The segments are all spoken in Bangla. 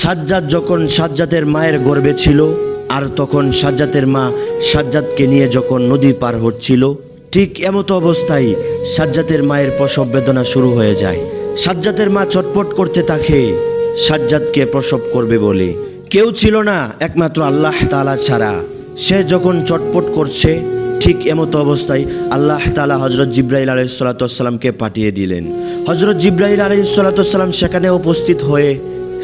সাজ্জাদ যখন সাজ্জাতের মায়ের গর্বে ছিল, আর তখন সাজ্জাতের মা সাজ্জাদকে নিয়ে যখন নদী পার হচ্ছিল, ঠিক এমতো অবস্থায় সাজ্জাতের মায়ের প্রসব বেদনা শুরু হয়ে যায়। সাজ্জাতের মা চটপট করতে থাকে, সাজ্জাদকে প্রসব করবে বলে। কেউ ছিল না একমাত্র আল্লাহ তাআলা ছাড়া। সে যখন চটপট করছে, ঠিক এমতো অবস্থায় আল্লাহ তালা হজরত জিব্রাইল আলাইসাল্লাতামকে পাঠিয়ে দিলেন। হজরত জিব্রাইল আলাইসাল্লাতাম সেখানে উপস্থিত হয়ে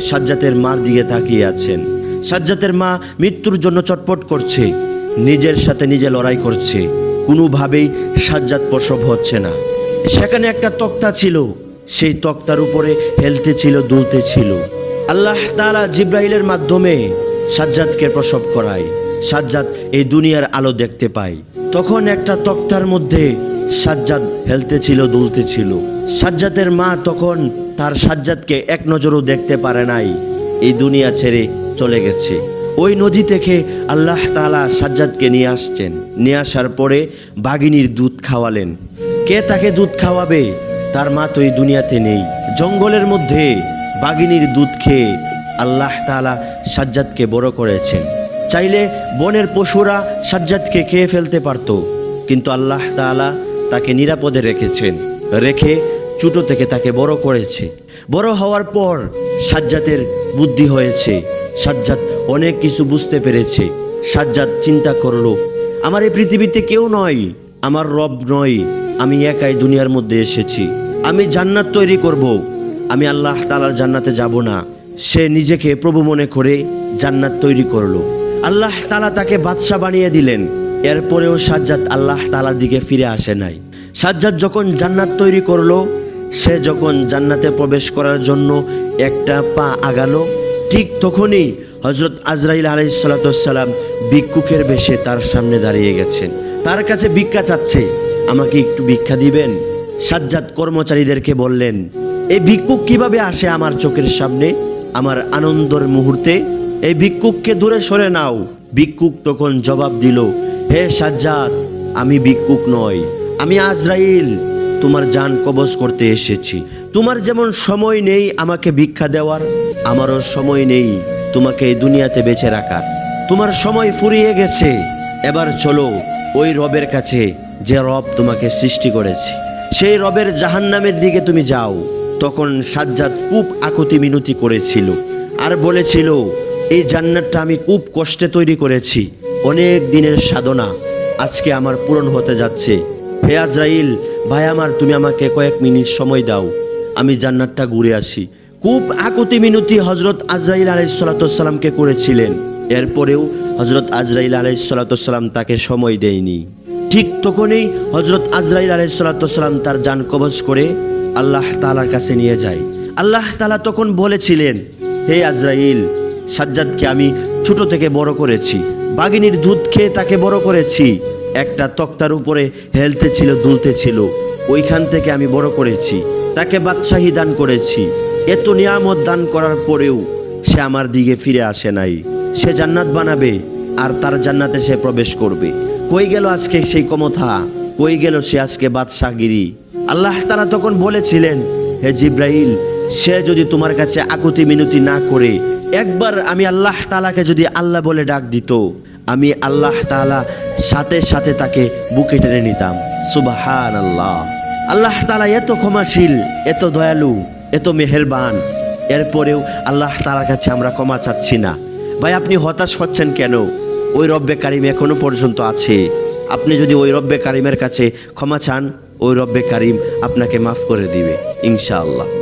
সাজ্জাতের মার দিকে তাকিয়ে আছেন। সাজ্জাতের মা মৃত্যুর জন্য চটপট করছে, নিজের সাথে নিজে লড়াই করছে। কোনোভাবেই সাজ্জাদ প্রসব হচ্ছে না। সেখানে একটা তক্তা ছিল, সেই তক্তার উপরে হেলতে ছিল, দুলতে ছিল। আল্লাহ তালা জিব্রাইলের মাধ্যমে সাজ্জাদকে প্রসব করায়। সাজ্জাদ এই দুনিয়ার আলো দেখতে পায়। তখন একটা তক্তার মধ্যে সাজ্জাদ হেলতে ছিল, দুলতে ছিল। সাজ্জাদের মা তখন তার সাজ্জাদকে এক নজরও দেখতে পারে নাই। এই দুনিয়া ছেড়ে চলে গেছে। ওই নদী থেকে আল্লাহ তালা সাজ্জাদকে নিয়ে আসছেন। নিয়ে আসার পরে বাগিনীর দুধ খাওয়ালেন। কে তাকে দুধ খাওয়াবে? তার মা তো এই দুনিয়াতে নেই। জঙ্গলের মধ্যে বাগিনীর দুধ খেয়ে আল্লাহ তালা সাজ্জাদকে বড় করেছেন। চাইলে বনের পশুরা সাজ্জাদকে খেয়ে ফেলতে পারত। কিন্তু আল্লাহ তাআলা তাকে নিরাপদে রেখেছেন। রেখে ছোটো থেকে তাকে বড় করেছে। বড় হওয়ার পর সাজ্জাদের বুদ্ধি হয়েছে। সাজ্জাদ অনেক কিছু বুঝতে পেরেছে। সাজ্জাদ চিন্তা করল, আমার এই পৃথিবীতে কেউ নয়, আমার রব নয়, আমি একাই দুনিয়ার মধ্যে এসেছি। আমি জান্নাত তৈরি করব। আমি আল্লাহ তালার জান্নাতে যাব না। সে নিজেকে প্রভু মনে করে জান্নাত তৈরি করল। আল্লাহ তালা তাকে বাদশাহ বানিয়ে দিলেন। এরপরেও সাজ্জাদ আল্লাহ তালার দিকে ফিরে আসে নাই। সাজ্জাদ যখন জান্নাত তৈরি করল সে যখন জান্নাতে প্রবেশ করার জন্য একটা পা আগালো, ঠিক তখনই হজরত আজরাইল আলাইসালাম ভিক্ষুকের বেশে তার সামনে দাঁড়িয়ে গেছেন। তার কাছে ভিক্ষা চাচ্ছে, আমাকে একটু ভিক্ষা দিবেন? সাজ্জাদ কর্মচারীদেরকে বললেন এই ভিক্ষুক কীভাবে আসে আমার চোখের সামনে, আমার আনন্দর মুহূর্তে? এই ভিক্ষুককে দূরে সরে নাও। ভিক্ষুক তখন জবাব দিল, হে সাজ্জাদ, আমি ভিক্ষুক নয় আমি আজরাইল। তোমার জান কবজ করতে এসেছি। তোমার যেমন সময় নেই আমাকে ভিক্ষা দেওয়ার, আমারও সময় নেই তোমাকে এই দুনিয়াতে বেঁচে রাখার। তোমার সময় ফুরিয়ে গেছে, এবার চলো ওই রবের কাছে যে রব তোমাকে সৃষ্টি করেছে। সেই রবের জাহান্নামের দিকে তুমি যাও, তখন সাজ্জাদ খুব আকুতি মিনতি করেছিল আর বলেছিল, এই জান্নাতটা আমি খুব কষ্টে তৈরি করেছি, অনেক দিনের সাধনা আজকে আমার পূরণ হতে যাচ্ছে। হে আজরাইল ভাই আমার, তুমি আমাকে কয়েক মিনিট সময় দাও। আমি জান্নাতটা ঘুরে আসি। খুব আকুতি মিনতি হজরত আজরাইল আলাইসালাতামকে করেছিলেন। এরপরেও হজরত আজরাইল আলাইসালাতাম তাকে সময় দেয়নি। ঠিক তখনই হজরত আজরাইল আলাইসালাতাম তার যান কবজ করে আল্লাহ তালার কাছে নিয়ে যায়। আল্লাহ তালা তখন বলেছিলেন, হে আজরাইল, সাজ্জাদকে আমি ছোট থেকে বড় করেছি। বাগিনীর দুধ খেয়ে তাকে বড় করেছি। একটা তক্তার উপরে হেলতে ছিল, দুলতে ছিল। ওইখান থেকে আমি বড় করেছি। তাকে বাদশাহী দান করেছি। এত নিয়ামত দান করার পরেও সে আমার দিকে ফিরে আসে নাই। সে জান্নাত বানাবে আর তার জান্নাতে সে প্রবেশ করবে। কই গেল আজকে সেই কমথা কই গেল সে আজকে বাদশাহগিরি? আল্লাহ তারা তখন বলেছিলেন, হে জিব্রাইল, সে যদি তোমার কাছে আকুতি মিনতি না করে, একবার আমি আল্লাহ তালাকে যদি আল্লাহ বলে ডাক দিত আমি আল্লাহ তালা সাথে সাথে তাকে বুকে টেনে নিতাম। সুবাহান আল্লাহ আল্লাহ তালা এত ক্ষমাশীল, এত দয়ালু, এত মেহেরবান। এরপরেও আল্লাহ তালার কাছে আমরা ক্ষমা চাচ্ছি না। ভাই, আপনি হতাশ হচ্ছেন কেন? ওই রব্বে কারিম এখনও পর্যন্ত আছে। আপনি যদি ওই রব্বে কারিমের কাছে ক্ষমা চান, ওই রব্বে কারিম আপনাকে মাফ করে দিবে, ইনশাআল্লাহ।